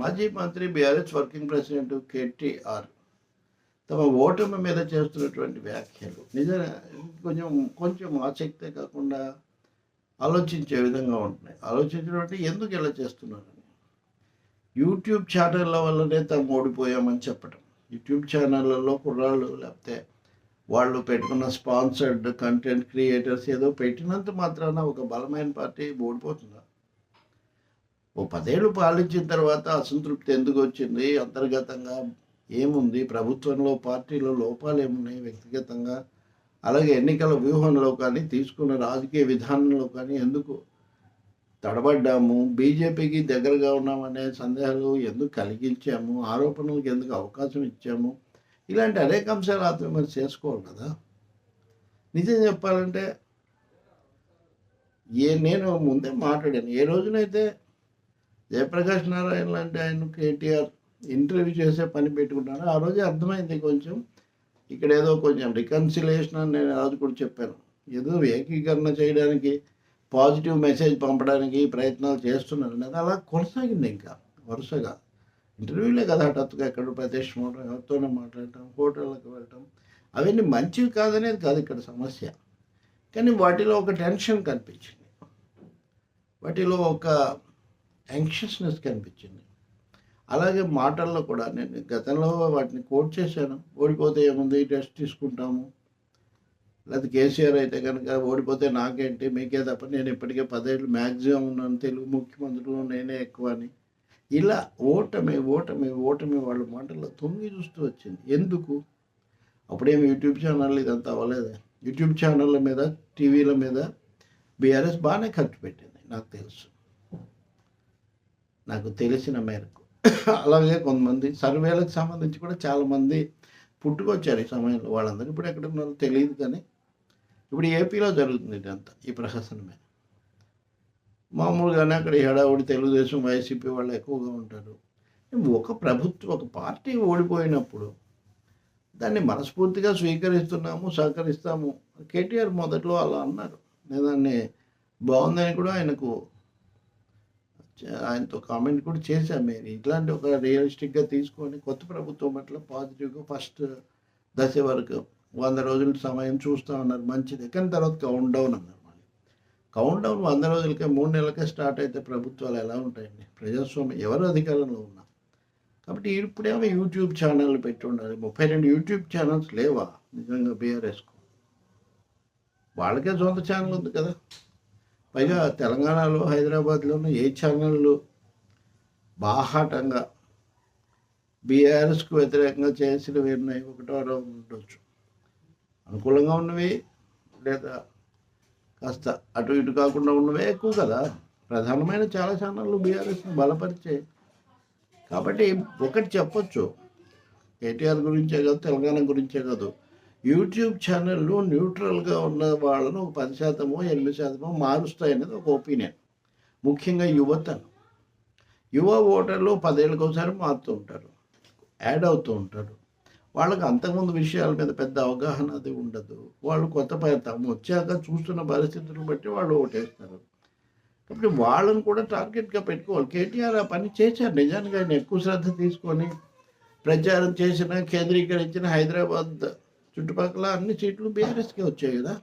మాజీ మంత్రి BRS working president KTR తమ ఓటమి మీద చేస్తున్నటువంటి వ్యాఖ్యలు. నిజంగా కొంచెం కొంచెం ఆసక్తే కాకుండా ఆలోచించే విధంగా ఉంటున్నాయి. ఆలోచించడం అంటే ఎందుకు ఇలా చేస్తున్నారని. యూట్యూబ్ ఛానళ్ళ వల్లనే తాము ఓడిపోయామని చెప్పడం యూట్యూబ్ ఛానళ్ళలో కుర్రాళ్ళు లేకపోతే వాళ్ళు పెట్టుకున్న స్పాన్సర్డ్ కంటెంట్ క్రియేటర్స్ ఏదో పెట్టినంత మాత్రాన ఒక బలమైన పార్టీ ఓడిపోతుంది? ఓ పదేళ్ళు పాలించిన తర్వాత అసంతృప్తి ఎందుకు వచ్చింది? అంతర్గతంగా ఏముంది? ప్రభుత్వంలో పార్టీలో లోపాలు ఏమున్నాయి? వ్యక్తిగతంగా? అలాగే ఎన్నికల వ్యూహంలో కానీ తీసుకున్న రాజకీయ విధానంలో కానీ ఎందుకు తడబడ్డాము? బీజేపీకి దగ్గరగా ఉన్నామనే సందేహాలు ఎందుకు కలిగించాము? ఆరోపణలకు ఎందుకు అవకాశం ఇచ్చాము? ఇలాంటి అనేక అంశాలు ఆత్మవిమర్శ చేసుకోవాలి కదా. నిజం చెప్పాలంటే ఏ నేను ముందే మాట్లాడాను. ఏ రోజునైతే జయప్రకాష్ నారాయణ లాంటి ఆయన కేటీఆర్ ఇంటర్వ్యూ చేసే పని పెట్టుకున్నాను ఆ రోజే అర్థమైంది కొంచెం. ఇక్కడ ఏదో కొంచెం రికన్సిలేషన్ అని నేను ఆ రోజు కూడా చెప్పాను. ఏదో ఏకీకరణ చేయడానికి పాజిటివ్ మెసేజ్ పంపడానికి ప్రయత్నాలు చేస్తున్నారు. నాకు అలా కొనసాగింది ఇంకా వరుసగా. ఇంటర్వ్యూలే కదా హఠాత్తుగా ఎక్కడ ప్రత్యక్షం అవడం ఎవరితోనే మాట్లాడటం హోటళ్ళకి వెళ్ళటం. అవన్నీ మంచివి కాదనేది కాదు ఇక్కడ సమస్య. కానీ వాటిలో ఒక టెన్షన్ కనిపించింది. వాటిలో ఒక యాంక్షియస్నెస్ కనిపించింది. అలాగే మాటల్లో కూడా నేను గతంలో వాటిని కోట్ చేశాను. ఓడిపోతే ఏముంది? టెస్ట్ తీసుకుంటాము. లేకపోతే కేసీఆర్ అయితే కనుక ఓడిపోతే నాకేంటి? మీకే తప్ప నేను ఇప్పటికే పదేళ్ళు మ్యాక్సిమం ఉన్నాను. తెలుగు ముఖ్యమంత్రులు నేనే ఎక్కువ అని. ఇలా ఓటమి ఓటమి ఓటమి వాళ్ళ మాటల్లో తొంగి చూస్తూ వచ్చింది. ఎందుకు? అప్పుడేమి యూట్యూబ్ ఛానల్ ఇదంతా అవ్వలేదు? యూట్యూబ్ ఛానళ్ళ మీద టీవీల మీద బీఆర్ఎస్ బాగానే ఖర్చు పెట్టింది నాకు తెలుసు. నాకు తెలిసిన మేరకు. అలాగే కొంతమంది సర్వేలకు సంబంధించి కూడా చాలామంది పుట్టుకొచ్చారు ఈ సమయంలో. వాళ్ళందరూ ఇప్పుడు ఎక్కడ ఉన్నారో తెలియదు కానీ ఇప్పుడు ఏపీలో జరుగుతుంది ఇదంతా ఈ ప్రహసనమే. మామూలుగానే అక్కడ హడావుడి తెలుగుదేశం వైసీపీ వాళ్ళు ఎక్కువగా ఉంటారు. ఒక ప్రభుత్వం ఒక పార్టీ ఓడిపోయినప్పుడు దాన్ని మనస్ఫూర్తిగా స్వీకరిస్తున్నాము సహకరిస్తాము. కేటీఆర్ మొదట్లో అలా అన్నారు. నేను దాన్ని బాగుందని కూడా ఆయనకు ఆయనతో కామెంట్ కూడా చేశాను మీరు ఇట్లాంటి ఒక రియలిస్టిక్గా తీసుకొని కొత్త ప్రభుత్వం పట్ల పాజిటివ్గా ఫస్ట్ దశ వరకు వంద రోజుల సమయం చూస్తూ ఉన్నారు. మంచిది. కానీ తర్వాత కౌంట్ డౌన్ అన్నారు మళ్ళీ. కౌంట్ డౌన్ వంద రోజులకే మూడు నెలలకే స్టార్ట్ అయితే ప్రభుత్వాలు ఎలా ఉంటాయండి? ప్రజాస్వామ్యం ఎవరు అధికారంలో ఉన్నా. కాబట్టి ఇప్పుడేమో యూట్యూబ్ ఛానల్ పెట్టి ఉండాలి. ముప్పై రెండు యూట్యూబ్ ఛానల్స్ లేవా? నిజంగా బీఆర్ఎస్కు వాళ్ళకే సొంత ఛానల్ ఉంది కదా. పైగా తెలంగాణలో హైదరాబాద్లోనూ ఏ ఛానళ్ళు బాహాటంగా బీఆర్ఎస్కు వ్యతిరేకంగా చేసినవి ఉన్నాయి ఒకటో రెండు ఉండొచ్చు. అనుకూలంగా ఉన్నవి లేదా కాస్త అటు ఇటు కాకుండా ఉన్నవే ఎక్కువ కదా. ప్రధానమైన చాలా ఛానళ్ళు బీఆర్ఎస్ని బలపరిచే. కాబట్టి ఒకటి చెప్పొచ్చు. కేటీఆర్ గురించే కాదు తెలంగాణ గురించే కాదు. యూట్యూబ్ ఛానళ్ళు న్యూట్రల్గా ఉన్న వాళ్ళను ఒక పది శాతమో ఎనిమిది శాతమో మారుస్తాయి అనేది ఒక ఒపీనియన్. ముఖ్యంగా యువతను. యువ ఓటర్లు పదేళ్ళకి ఒకసారి మారుతూ ఉంటారు. యాడ్ అవుతూ ఉంటారు. వాళ్ళకి అంతకుముందు విషయాల మీద పెద్ద అవగాహన అది ఉండదు. వాళ్ళు కొత్త ప- తాము వచ్చాక చూస్తున్న పరిస్థితులను బట్టి వాళ్ళు ఓటేస్తారు. కాబట్టి వాళ్ళని కూడా టార్గెట్గా పెట్టుకోవాలి. కేటీఆర్ ఆ పని చేశారు నిజానికి. ఆయన ఎక్కువ శ్రద్ధ తీసుకొని ప్రచారం చేసిన కేంద్రీకరించిన హైదరాబాద్ చుట్టుపక్కల అన్ని సీట్లు బీఆర్ఎస్కే వచ్చాయి కదా.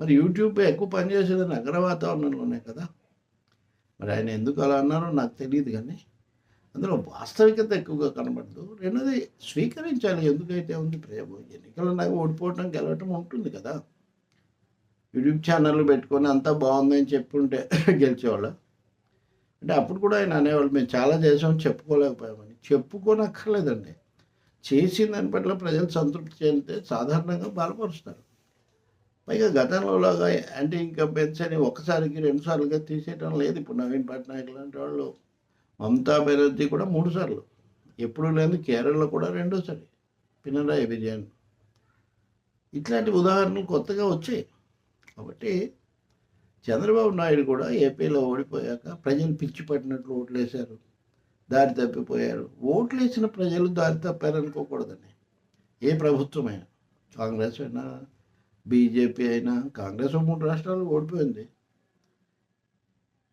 మరి యూట్యూబ్ ఎక్కువ పనిచేసేది నగర వాతావరణంలోనే కదా. మరి ఆయన ఎందుకు అలా అన్నారో నాకు తెలియదు కానీ అందులో వాస్తవికత ఎక్కువగా కనబడదు. రెండోది స్వీకరించాలి ఎందుకైతే ఉంది ప్రేమ ఎన్నికల్లో నాకు ఓడిపోవటం గెలవటం ఉంటుంది కదా. యూట్యూబ్ ఛానల్ పెట్టుకొని అంతా బాగుందని చెప్పుంటే గెలిచేవాళ్ళు. అంటే అప్పుడు కూడా ఆయన అనేవాళ్ళు మేము చాలా చేసాం చెప్పుకోలేకపోయామని. చెప్పుకోనక్కర్లేదండి. చేసిన దాని పట్ల ప్రజలు సంతృప్తి చెందితే సాధారణంగా బలపరుస్తారు. పైగా గతంలోలాగా యాంటీ ఇన్కంబెన్స్ అని ఒకసారికి రెండుసార్లుగా తీసేయడం లేదు. ఇప్పుడు నవీన్ పట్నాయక్ లాంటి వాళ్ళు మమతా బెనర్జీ కూడా మూడుసార్లు ఎప్పుడు లేదు కేరళలో కూడా రెండోసారి పినరాయి విజయన్. ఇట్లాంటి ఉదాహరణలు కొత్తగా వచ్చాయి. కాబట్టి చంద్రబాబు నాయుడు కూడా ఏపీలో ఓడిపోయాక ప్రజలు పిచ్చి పట్టినట్లు ఓట్లేశారు. దారి తప్పిపోయారు. ఓట్లు ఇచ్చిన ప్రజలు దారి తప్పారనుకోకూడదని ఏ ప్రభుత్వమైనా కాంగ్రెస్ అయినా బీజేపీ అయినా కాంగ్రెస్ ఓ మూడు రాష్ట్రాలు ఓడిపోయింది.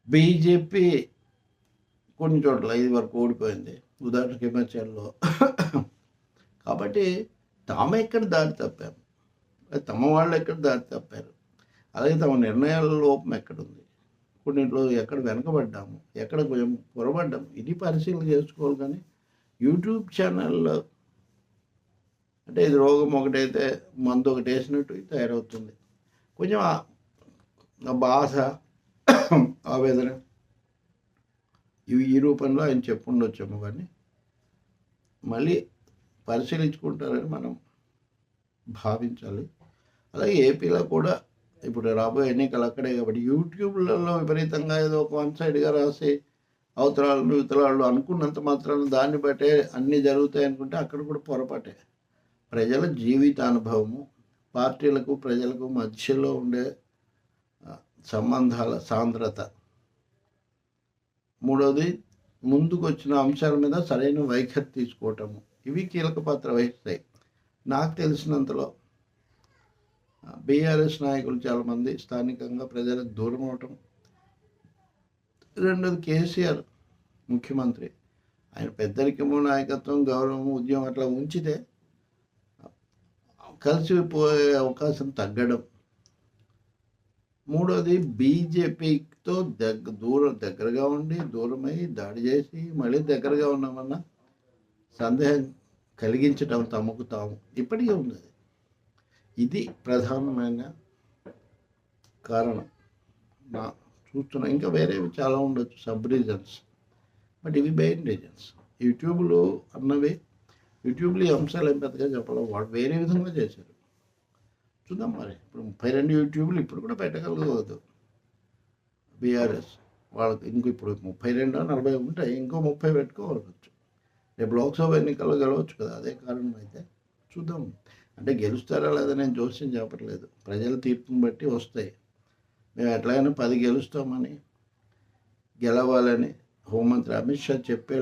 బీజేపీ కొన్ని చోట్ల ఇది వరకు ఓడిపోయింది ఉదాహరణకి హిమాచల్లో. కాబట్టి తాము ఎక్కడ దారి తప్పాము. తమ వాళ్ళు ఎక్కడ దారి తప్పారు? అలాగే తమ నిర్ణయాల లోపం ఎక్కడుంది? కొన్నింటిలో ఎక్కడ వెనకబడ్డాము ఎక్కడ కొంచెం పొరబడ్డాము ఇది పరిశీలన చేసుకోవాలి కానీ యూట్యూబ్ ఛానల్లో అంటే ఇది రోగం ఒకటైతే మందు ఒకటి వేసినట్టు తయారవుతుంది. కొంచెం ఆ- బాధ ఆవేదన ఇవి ఈ రూపంలో ఆయన చెప్పుండొచ్చేమో కానీ మళ్ళీ పరిశీలించుకుంటారని మనం భావించాలి. అలాగే ఏపీలో కూడా ఇప్పుడు రాబోయే ఎన్నికలు అక్కడే కాబట్టి యూట్యూబ్లలో విపరీతంగా ఏదో ఒక వన్ సైడ్గా రాసి అవతరాళ్ళు ఇతరాళ్ళు అనుకున్నంత మాత్రాన దాన్ని బట్టే అన్నీ జరుగుతాయి అనుకుంటే అక్కడ కూడా పొరపాటే. ప్రజల జీవితానుభవము పార్టీలకు ప్రజలకు మధ్యలో ఉండే సంబంధాల సాంద్రత. మూడవది ముందుకు వచ్చిన అంశాల మీద సరైన వైఖరి తీసుకోవటము. ఇవి కీలక పాత్ర వహిస్తాయి. నాకు తెలిసినంతలో బీఆర్ఎస్ నాయకులు చాలామంది స్థానికంగా ప్రజలకు దూరం అవటం. రెండోది కేసీఆర్ ముఖ్యమంత్రి. ఆయన పెద్దరికము నాయకత్వం గౌరవం ఉద్యమం అట్లా ఉంచితే కలిసిపోయే అవకాశం తగ్గడం. మూడోది బీజేపీతో దగ్గ దూరం దగ్గరగా ఉండి దూరమై దాడి చేసి మళ్ళీ దగ్గరగా ఉన్నామన్న సందేహం కలిగించటం తమకు తాము ఇప్పటికీ ఉంది ఇది ప్రధానమైన కారణం. నా చూస్తున్నా ఇంకా వేరేవి చాలా ఉండొచ్చు సబ్ రీజన్స్. బట్ ఇవి మెయిన్ రీజన్స్ యూట్యూబ్లో అన్నవి యూట్యూబ్లో ఈ అంశాలు ఏం పెద్దగా చెప్పడం వాడు వేరే విధంగా చేశారు చూద్దాం మరి. ఇప్పుడు ముప్పై రెండు యూట్యూబ్లు ఇప్పుడు కూడా పెట్టగలగదు. బీఆర్ఎస్ వాళ్ళకి ఇంకో ఇప్పుడు ముప్పై రెండు నలభై ఉంటాయి ఇంకో ముప్పై పెట్టుకోవచ్చు. రేపు లోక్సభ ఎన్నికల్లో గెలవచ్చు కదా అదే కారణం అయితే చూద్దాం. అంటే గెలుస్తారా లేదా నేను జోస్యం చెప్పట్లేదు. ప్రజల తీర్పుని బట్టి వస్తాయి. మేము ఎట్లాగైనా పది గెలుస్తామని గెలవాలని హోంమంత్రి అమిత్ షా చెప్పి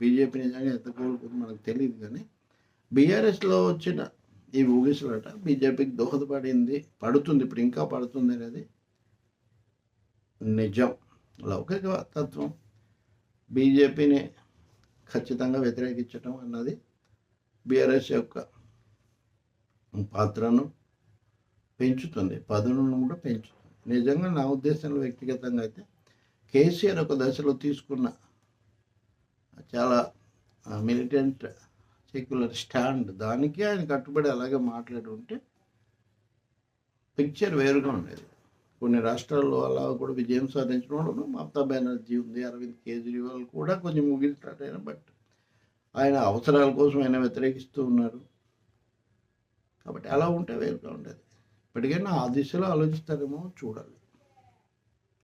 బీజేపీ నిజంగా ఎంత కోరుకుంది మనకు తెలియదు కానీ బీఆర్ఎస్లో వచ్చిన ఈ ఊగిసలాట బీజేపీకి దోహదపడింది పడుతుంది ఇప్పుడు ఇంకా పడుతుంది అనేది నిజం. లౌకిక తత్వం. బీజేపీని ఖచ్చితంగా వ్యతిరేకించడం అన్నది బీఆర్ఎస్ యొక్క పాత్రను పెంచుతుంది పదవులను కూడా పెంచుతుంది. నిజంగా నా ఉద్దేశంలో వ్యక్తిగతంగా అయితే కేసీఆర్ ఒక దశలో తీసుకున్న చాలా మిలిటెంట్ సెక్యులర్ స్టాండ్ దానికి ఆయన కట్టుబడి అలాగే మాట్లాడి ఉంటే పిక్చర్ వేరుగా ఉండేది. కొన్ని రాష్ట్రాల్లో అలా కూడా విజయం సాధించిన వాళ్ళు మమతా బెనర్జీ ఉంది అరవింద్ కేజ్రీవాల్ కూడా కొంచెం ముగిస్తాడు ఆయన బట్ ఆయన అవసరాల కోసం ఆయన వ్యతిరేకిస్తూ ఉన్నారు. కాబట్టి అలా ఉంటే వేరుగా ఉండేది. ఇప్పటికైనా ఆ దిశలో ఆలోచిస్తారేమో చూడాలి.